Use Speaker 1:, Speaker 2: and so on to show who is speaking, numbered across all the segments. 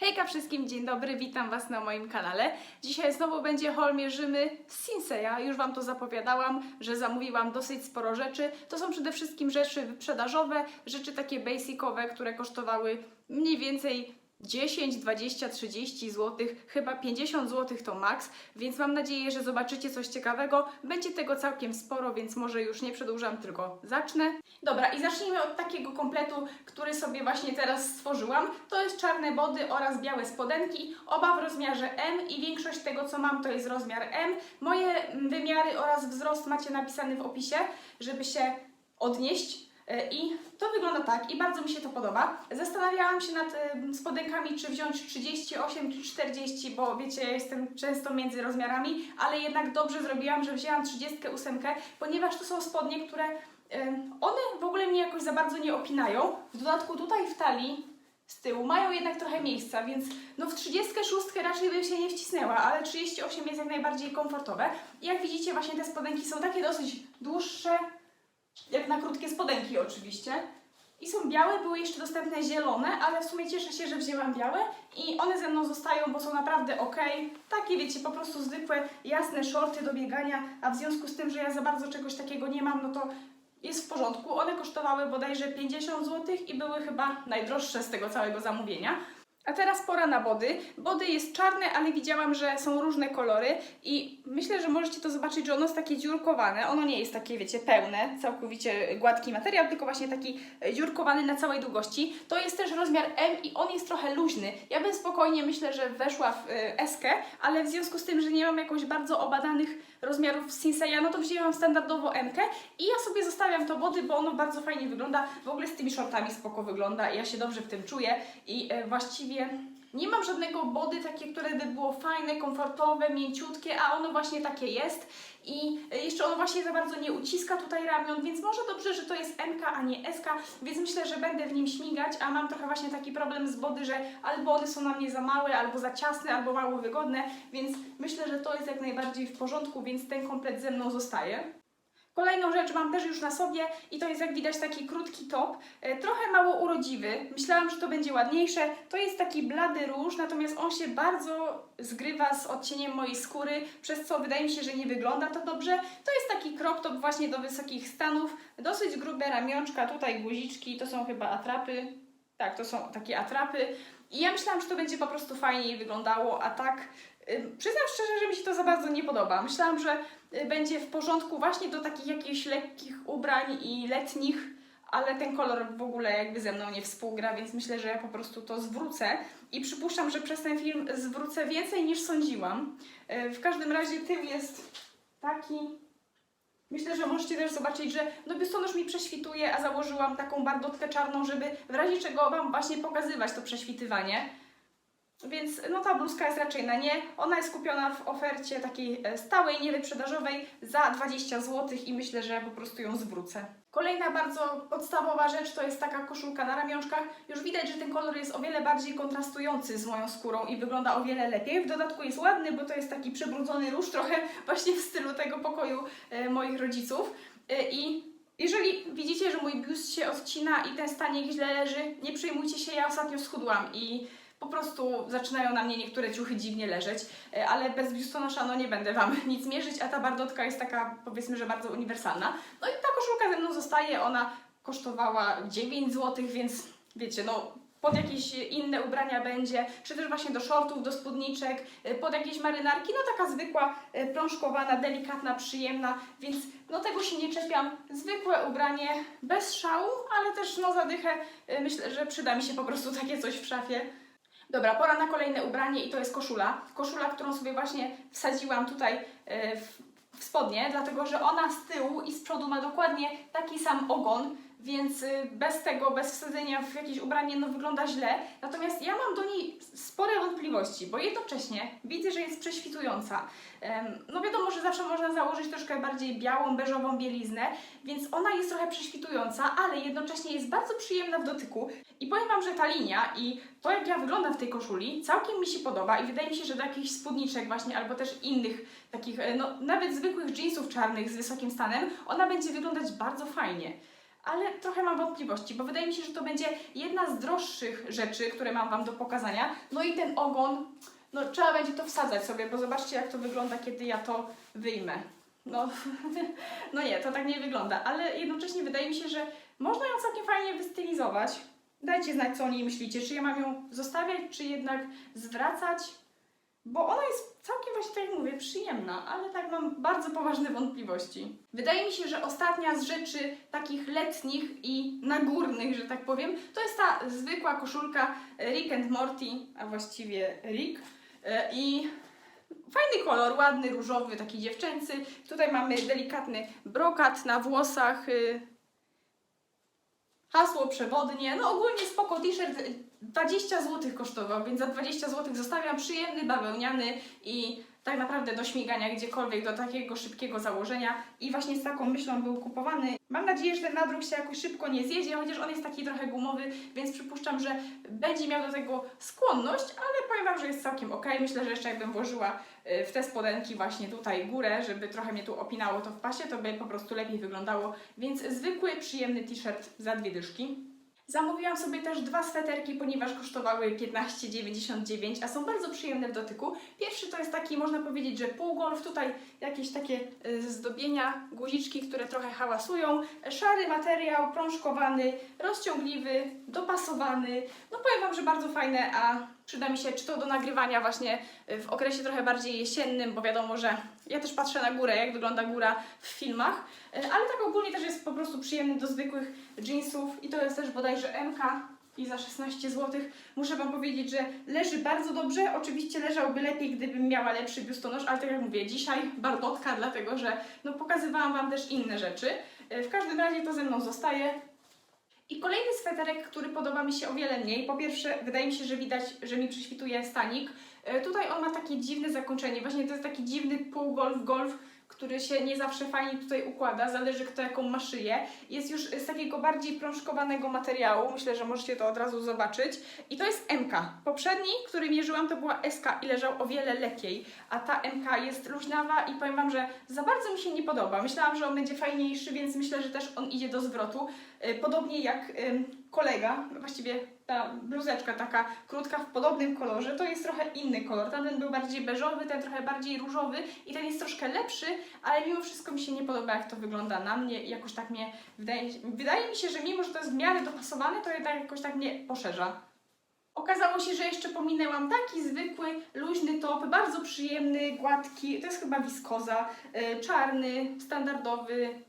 Speaker 1: Hejka wszystkim, dzień dobry, witam Was na moim kanale. Dzisiaj znowu będzie haul mierzymy z Sinseya. Już Wam to zapowiadałam, że zamówiłam dosyć sporo rzeczy. To są przede wszystkim rzeczy wyprzedażowe, rzeczy takie basicowe, które kosztowały mniej więcej 10, 20, 30 zł, chyba 50 zł to maks, więc mam nadzieję, że zobaczycie coś ciekawego. Będzie tego całkiem sporo, więc może już nie przedłużam, tylko zacznę. Dobra, i zacznijmy od takiego kompletu, który sobie właśnie teraz stworzyłam. To jest czarne body oraz białe spodenki, oba w rozmiarze M i większość tego, co mam, to jest rozmiar M. Moje wymiary oraz wzrost macie napisany w opisie, żeby się odnieść. E, I to wygląda tak i bardzo mi się to podoba. Zastanawiałam się nad spodenkami, czy wziąć 38 czy 40, bo wiecie, ja jestem często między rozmiarami, ale jednak dobrze zrobiłam, że wzięłam 38, ponieważ to są spodnie, które one w ogóle mnie jakoś za bardzo nie opinają. W dodatku tutaj w talii z tyłu mają jednak trochę miejsca, więc no w 36 raczej bym się nie wcisnęła, ale 38 jest jak najbardziej komfortowe. I jak widzicie, właśnie te spodenki są takie dosyć dłuższe, jak na krótkie spodenki oczywiście. I są białe, były jeszcze dostępne zielone, ale w sumie cieszę się, że wzięłam białe i one ze mną zostają, bo są naprawdę ok. Takie wiecie, po prostu zwykłe, jasne shorty do biegania, a w związku z tym, że ja za bardzo czegoś takiego nie mam, no to jest w porządku. One kosztowały bodajże 50 zł i były chyba najdroższe z tego całego zamówienia. A teraz pora na body. Body jest czarne, ale widziałam, że są różne kolory i myślę, że możecie to zobaczyć, że ono jest takie dziurkowane. Ono nie jest takie, wiecie, pełne, całkowicie gładki materiał, tylko właśnie taki e, dziurkowany na całej długości. To jest też rozmiar M i on jest trochę luźny. Ja bym spokojnie, myślę, że weszła w eskę, ale w związku z tym, że nie mam jakoś bardzo obadanych rozmiarów Sinseya, no to wzięłam standardowo M i ja sobie zostawiam to body, bo ono bardzo fajnie wygląda. W ogóle z tymi shortami spoko wygląda i ja się dobrze w tym czuję i e, nie mam żadnego body takie, które by było fajne, komfortowe, mięciutkie, a ono właśnie takie jest. I e, jeszcze ono właśnie za bardzo nie uciska tutaj ramion, więc może dobrze, że to jest MK, a nie SK, więc myślę, że będę w nim śmigać, a mam trochę właśnie taki problem z body, że albo one są na mnie za małe, albo za ciasne, albo mało wygodne, więc myślę, że to jest jak najbardziej w porządku, więc ten komplet ze mną zostaje. Kolejną rzecz mam też już na sobie i to jest jak widać taki krótki top, e, trochę mało urodziwy. Myślałam, że to będzie ładniejsze. To jest taki blady róż, natomiast on się bardzo zgrywa z odcieniem mojej skóry, przez co wydaje mi się, że nie wygląda to dobrze. To jest taki crop top właśnie do wysokich stanów, dosyć grube ramionczka, tutaj guziczki, to są chyba atrapy. Tak, to są takie atrapy. I ja myślałam, że to będzie po prostu fajniej wyglądało, a tak Przyznam szczerze, że mi się to za bardzo nie podoba. Myślałam, że y, będzie w porządku właśnie do takich jakichś lekkich ubrań i letnich, ale ten kolor w ogóle jakby ze mną nie współgra, więc myślę, że ja po prostu to zwrócę i przypuszczam, że przez ten film zwrócę więcej niż sądziłam. Y, W każdym razie tył jest taki. Myślę, że możecie też zobaczyć, że no biustonosz mi prześwituje, a założyłam taką bardotkę czarną, żeby w razie czego Wam właśnie pokazywać to prześwitywanie. Więc no ta bluzka jest raczej na nie. Ona jest kupiona w ofercie takiej e, stałej, niewyprzedażowej za 20 zł i myślę, że po prostu ją zwrócę. Kolejna bardzo podstawowa rzecz to jest taka koszulka na ramionczkach. Już widać, że ten kolor jest o wiele bardziej kontrastujący z moją skórą i wygląda o wiele lepiej. W dodatku jest ładny, bo to jest taki przybrudzony róż, trochę właśnie w stylu tego pokoju e, moich rodziców. E, I jeżeli widzicie, że mój biust się odcina i ten stanik źle leży, nie przejmujcie się, ja ostatnio schudłam i po prostu zaczynają na mnie niektóre ciuchy dziwnie leżeć, e, ale bez biustonosza no nie będę Wam nic mierzyć, a ta bardotka jest taka powiedzmy, że bardzo uniwersalna. No i ta koszulka ze mną zostaje, ona kosztowała 9 zł, więc wiecie, no pod jakieś inne ubrania będzie, czy też właśnie do shortów, do spódniczek, e, pod jakieś marynarki, no taka zwykła, e, prążkowana, delikatna, przyjemna, więc no tego się nie czepiam. Zwykłe ubranie, bez szału, ale też no zadychę, myślę, że przyda mi się po prostu takie coś w szafie. Dobra, pora na kolejne ubranie i to jest koszula. Koszula, którą sobie właśnie wsadziłam tutaj e, w, w spodnie, dlatego że ona z tyłu i z przodu ma dokładnie taki sam ogon, więc y, bez tego, bez wsadzenia w jakieś ubranie, no wygląda źle. Natomiast ja mam do niej spore wątpliwości, bo jednocześnie widzę, że jest prześwitująca. No wiadomo, że zawsze można założyć troszkę bardziej białą, beżową bieliznę, więc ona jest trochę prześwitująca, ale jednocześnie jest bardzo przyjemna w dotyku. I powiem Wam, że ta linia i to, jak ja wyglądam w tej koszuli, całkiem mi się podoba i wydaje mi się, że do jakichś spódniczek właśnie, albo też innych takich, e, no nawet zwykłych jeansów czarnych z wysokim stanem, ona będzie wyglądać bardzo fajnie. Ale trochę mam wątpliwości, bo wydaje mi się, że to będzie jedna z droższych rzeczy, które mam Wam do pokazania. No i ten ogon, no trzeba będzie to wsadzać sobie, bo zobaczcie jak to wygląda, kiedy ja to wyjmę. No, no nie, to tak nie wygląda, ale jednocześnie wydaje mi się, że można ją całkiem fajnie wystylizować. Dajcie znać, co o niej myślicie. Czy ja mam ją zostawiać, czy jednak zwracać? Bo ona jest całkiem właśnie, tak jak mówię, przyjemna, ale tak mam bardzo poważne wątpliwości. Wydaje mi się, że ostatnia z rzeczy takich letnich i nagórnych, że tak powiem, to jest ta zwykła koszulka Rick and Morty, a właściwie Rick. E, I fajny kolor, ładny, różowy, taki dziewczęcy. Tutaj mamy delikatny brokat na włosach. Hasło przewodnie, no ogólnie spoko t-shirt y, 20 zł kosztował, więc za 20 zł zostawiam przyjemny, bawełniany i tak naprawdę do śmigania gdziekolwiek, do takiego szybkiego założenia i właśnie z taką myślą był kupowany. Mam nadzieję, że ten nadruk się jakoś szybko nie zjedzie, chociaż on jest taki trochę gumowy, więc przypuszczam, że będzie miał do tego skłonność, ale powiem Wam, że jest całkiem ok. Myślę, że jeszcze jakbym włożyła y, w te spodenki właśnie tutaj górę, żeby trochę mnie tu opinało to w pasie, to by po prostu lepiej wyglądało, więc zwykły, przyjemny t-shirt za dwie dyszki. Zamówiłam sobie też dwa sweterki, ponieważ kosztowały 15,99, a są bardzo przyjemne w dotyku. Pierwszy to jest taki, można powiedzieć, że półgolf, tutaj jakieś takie y, zdobienia, guziczki, które trochę hałasują, szary materiał, prążkowany, rozciągliwy, dopasowany. No powiem Wam, że bardzo fajne, a przyda mi się czy to do nagrywania właśnie y, w okresie trochę bardziej jesiennym, bo wiadomo, że ja też patrzę na górę, jak wygląda góra w filmach, y, ale tak ogólnie też jest po prostu przyjemny do zwykłych jeansów i to jest też bodajże MK i za 16 zł. Muszę Wam powiedzieć, że leży bardzo dobrze. Oczywiście leżałby lepiej, gdybym miała lepszy biustonosz, ale tak jak mówię, dzisiaj bardotka, dlatego że no, pokazywałam Wam też inne rzeczy. Y, W każdym razie to ze mną zostaje. I kolejny sweterek, który podoba mi się o wiele mniej. Po pierwsze, wydaje mi się, że widać, że mi przyśwituje stanik. E, Tutaj on ma takie dziwne zakończenie. Właśnie to jest taki dziwny półgolf, golf, który się nie zawsze fajnie tutaj układa. Zależy kto jaką ma szyję. Jest już z takiego bardziej prążkowanego materiału. Myślę, że możecie to od razu zobaczyć. I to jest MK. Poprzedni, który mierzyłam, to była SK i leżał o wiele lepiej. A ta MK jest luźnawa i powiem Wam, że za bardzo mi się nie podoba. Myślałam, że on będzie fajniejszy, więc myślę, że też on idzie do zwrotu. E, Podobnie jak kolega, właściwie ta bluzeczka taka krótka w podobnym kolorze, to jest trochę inny kolor. Tamten był bardziej beżowy, ten trochę bardziej różowy i ten jest troszkę lepszy, ale mimo wszystko mi się nie podoba, jak to wygląda na mnie jakoś tak mnie, wydaje, wydaje mi się, że mimo, że to jest w miarę dopasowane, to jednak jakoś tak mnie poszerza. Okazało się, że jeszcze pominęłam taki zwykły, luźny top, bardzo przyjemny, gładki, to jest chyba wiskoza, y, czarny, standardowy,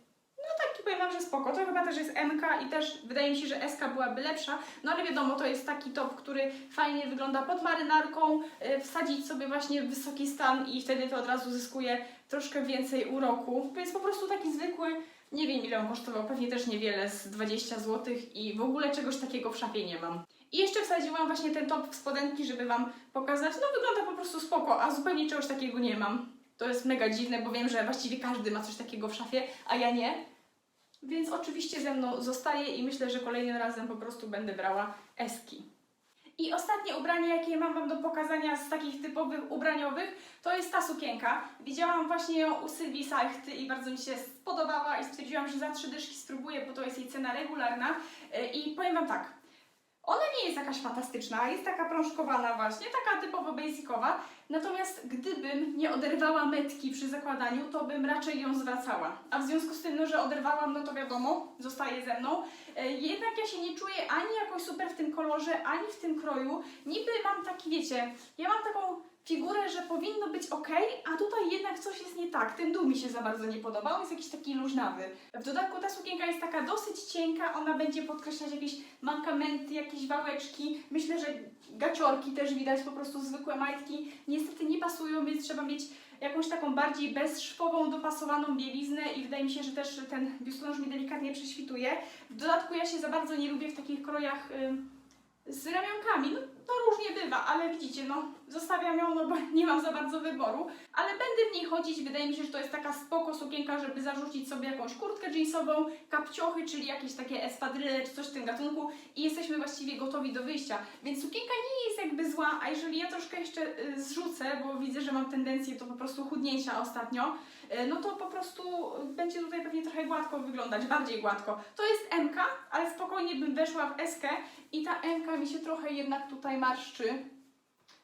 Speaker 1: powiem Wam, że spoko. To chyba też jest MK i też wydaje mi się, że SK byłaby lepsza. No ale wiadomo, to jest taki top, który fajnie wygląda pod marynarką, y, wsadzić sobie właśnie w wysoki stan i wtedy to od razu zyskuje troszkę więcej uroku. Więc po prostu taki zwykły, nie wiem ile on kosztował, pewnie też niewiele, z 20 zł i w ogóle czegoś takiego w szafie nie mam. I jeszcze wsadziłam właśnie ten top w spodenki, żeby Wam pokazać. No wygląda po prostu spoko, a zupełnie czegoś takiego nie mam. To jest mega dziwne, bo wiem, że właściwie każdy ma coś takiego w szafie, a ja nie. Więc oczywiście ze mną zostaje i myślę, że kolejnym razem po prostu będę brała eski. I ostatnie ubranie, jakie mam Wam do pokazania z takich typowych ubraniowych, to jest ta sukienka. Widziałam właśnie ją u Sylwii Sajchty i bardzo mi się spodobała i stwierdziłam, że za trzy dyszki spróbuję, bo to jest jej cena regularna. Yy, I powiem Wam tak, ona nie jest jakaś fantastyczna, jest taka prążkowana właśnie, taka typowo basicowa. Natomiast gdybym nie oderwała metki przy zakładaniu, to bym raczej ją zwracała. A w związku z tym, no, że oderwałam, no to wiadomo, zostaje ze mną. E, Jednak ja się nie czuję ani jakoś super w tym kolorze, ani w tym kroju. Niby mam taki, wiecie, ja mam taką figurę, że powinno być ok, a tutaj jednak coś jest nie tak. Ten dół mi się za bardzo nie podoba, on jest jakiś taki luźnawy. W dodatku ta sukienka jest taka dosyć cienka, ona będzie podkreślać jakieś mankamenty, jakieś wałeczki. Myślę, że gaciorki też widać, po prostu zwykłe majtki. Niestety nie pasują, więc trzeba mieć jakąś taką bardziej bezszwową, dopasowaną bieliznę i wydaje mi się, że też ten biustonosz mi delikatnie prześwituje. W dodatku ja się za bardzo nie lubię w takich krojach z ramionkami. No, to różnie bywa, ale widzicie, no zostawiam ją, no bo nie mam za bardzo wyboru, ale będę w niej chodzić, wydaje mi się, że to jest taka spoko sukienka, żeby zarzucić sobie jakąś kurtkę jeansową, kapciochy, czyli jakieś takie espadryle czy coś w tym gatunku. I jesteśmy właściwie gotowi do wyjścia, więc sukienka nie jest jakby zła, a jeżeli ja troszkę jeszcze y, zrzucę, bo widzę, że mam tendencję do po prostu chudnięcia ostatnio, y, no to po prostu będzie tutaj pewnie trochę gładko wyglądać, bardziej gładko. To jest MK, ale spokojnie bym weszła w SK i ta MK mi się trochę jednak tutaj marszczy.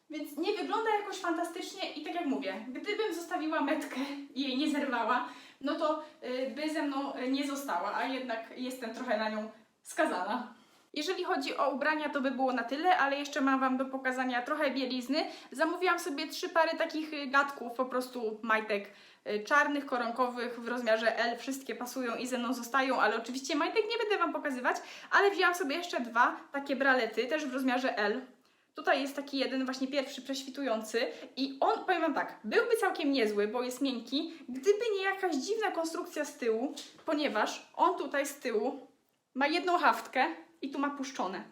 Speaker 1: Więc nie wygląda jakoś fantastycznie i tak jak mówię, gdybym zostawiła metkę i jej nie zerwała, no to y, by ze mną y, nie została, a jednak jestem trochę na nią skazana. Jeżeli chodzi o ubrania, to by było na tyle, ale jeszcze mam Wam do pokazania trochę bielizny. Zamówiłam sobie trzy pary takich y, gadków, po prostu majtek y, czarnych, koronkowych w rozmiarze L. Wszystkie pasują i ze mną zostają, ale oczywiście majtek nie będę Wam pokazywać, ale wzięłam sobie jeszcze dwa takie bralety, też w rozmiarze L. Tutaj jest taki jeden, właśnie pierwszy, prześwitujący i on, powiem Wam tak, byłby całkiem niezły, bo jest miękki, gdyby nie jakaś dziwna konstrukcja z tyłu, ponieważ on tutaj z tyłu ma jedną haftkę i tu ma puszczone.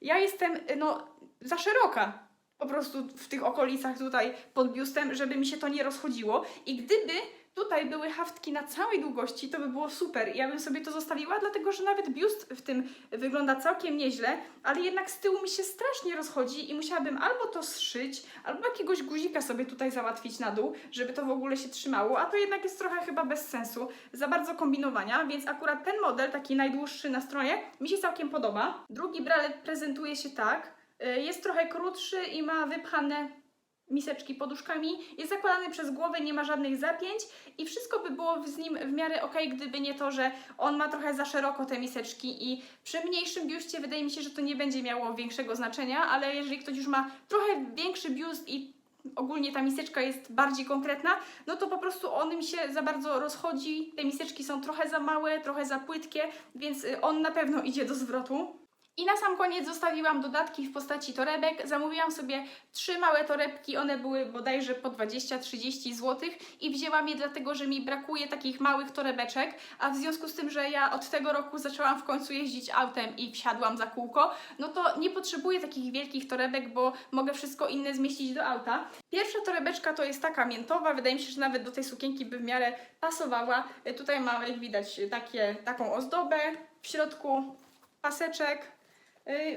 Speaker 1: Ja jestem, no, za szeroka po prostu w tych okolicach tutaj pod biustem, żeby mi się to nie rozchodziło i gdyby tutaj były haftki na całej długości, to by było super. Ja bym sobie to zostawiła, dlatego że nawet biust w tym wygląda całkiem nieźle, ale jednak z tyłu mi się strasznie rozchodzi i musiałabym albo to zszyć, albo jakiegoś guzika sobie tutaj załatwić na dół, żeby to w ogóle się trzymało, a to jednak jest trochę chyba bez sensu, za bardzo kombinowania, więc akurat ten model, taki najdłuższy na stronie, mi się całkiem podoba. Drugi bralet prezentuje się tak, y, jest trochę krótszy i ma wypchane miseczki poduszkami, jest zakładany przez głowę, nie ma żadnych zapięć i wszystko by było z nim w miarę ok, gdyby nie to, że on ma trochę za szeroko te miseczki i przy mniejszym biuście wydaje mi się, że to nie będzie miało większego znaczenia, ale jeżeli ktoś już ma trochę większy biust i ogólnie ta miseczka jest bardziej konkretna, no to po prostu on mi się za bardzo rozchodzi, te miseczki są trochę za małe, trochę za płytkie, więc y, on na pewno idzie do zwrotu. I na sam koniec zostawiłam dodatki w postaci torebek. Zamówiłam sobie trzy małe torebki, one były bodajże po 20-30 zł i wzięłam je dlatego, że mi brakuje takich małych torebeczek, a w związku z tym, że ja od tego roku zaczęłam w końcu jeździć autem i wsiadłam za kółko, no to nie potrzebuję takich wielkich torebek, bo mogę wszystko inne zmieścić do auta. Pierwsza torebeczka to jest taka miętowa, wydaje mi się, że nawet do tej sukienki by w miarę pasowała. Y, Tutaj mamy, jak widać, takie, taką ozdobę, w środku paseczek,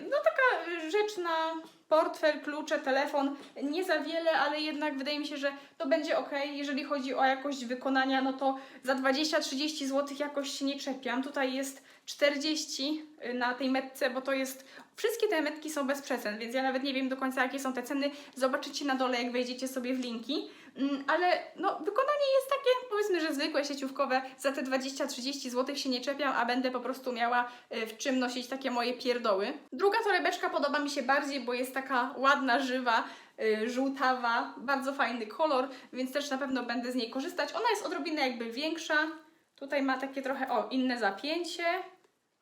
Speaker 1: No taka rzecz na portfel, klucze, telefon, nie za wiele, ale jednak wydaje mi się, że to będzie ok. Jeżeli chodzi o jakość wykonania, no to za 20-30 zł jakoś się nie czepiam. Tutaj jest 40 na tej metce, bo to jest. Wszystkie te metki są bez przecen, więc ja nawet nie wiem do końca jakie są te ceny. Zobaczycie na dole, jak wejdziecie sobie w linki. Mm, Ale no, wykonanie jest takie, powiedzmy, że zwykłe, sieciówkowe. Za te 20-30 zł się nie czepiam, a będę po prostu miała y, w czym nosić takie moje pierdoły. Druga torebeczka podoba mi się bardziej, bo jest taka ładna, żywa, y, żółtawa, bardzo fajny kolor, więc też na pewno będę z niej korzystać. Ona jest odrobinę jakby większa. Tutaj ma takie trochę, o, inne zapięcie.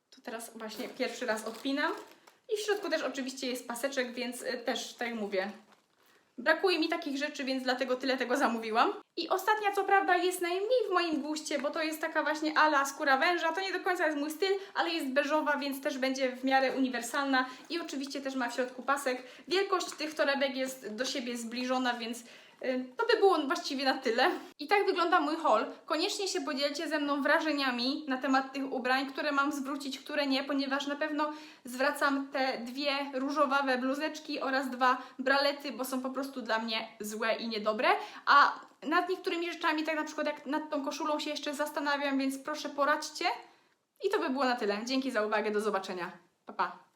Speaker 1: Tu teraz właśnie pierwszy raz odpinam. I w środku też oczywiście jest paseczek, więc y, też, tak jak mówię, Brakuje mi takich rzeczy, więc dlatego tyle tego zamówiłam. I ostatnia, co prawda, jest najmniej w moim guście, bo to jest taka właśnie ala skóra węża. To nie do końca jest mój styl, ale jest beżowa, więc też będzie w miarę uniwersalna. I oczywiście też ma w środku pasek. Wielkość tych torebek jest do siebie zbliżona, więc to by było właściwie na tyle. I tak wygląda mój haul. Koniecznie się podzielcie ze mną wrażeniami na temat tych ubrań, które mam zwrócić, które nie, ponieważ na pewno zwracam te dwie różowawe bluzeczki oraz dwa bralety, bo są po prostu dla mnie złe i niedobre. A nad niektórymi rzeczami, tak na przykład jak nad tą koszulą się jeszcze zastanawiam, więc proszę poradźcie. I to by było na tyle. Dzięki za uwagę, do zobaczenia. Pa, pa.